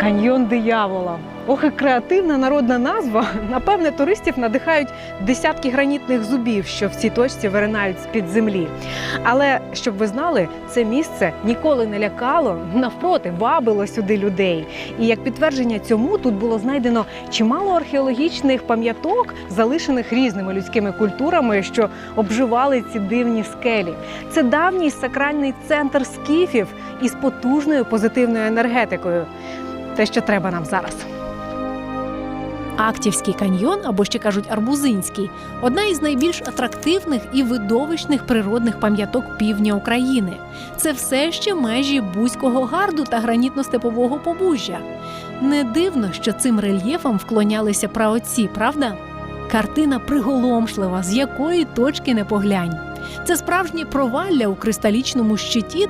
Каньйон диявола. Ох, і креативна народна назва. Напевне, туристів надихають десятки гранітних зубів, що в цій точці виринають з-під землі. Але щоб ви знали, це місце ніколи не лякало, навпроти, вабило сюди людей. І як підтвердження цьому тут було знайдено чимало археологічних пам'яток, залишених різними людськими культурами, що обживали ці дивні скелі. Це давній сакральний центр скіфів із потужною позитивною енергетикою. Те, що треба нам зараз. Актівський каньйон, або ще кажуть Арбузинський, одна із найбільш атрактивних і видовищних природних пам'яток півдня України. Це все ще межі Бузького гарду та гранітно-степового побужжя. Не дивно, що цим рельєфам вклонялися праотці, правда? Картина приголомшлива, з якої точки не поглянь. Це справжнє провалля у кристалічному щиті,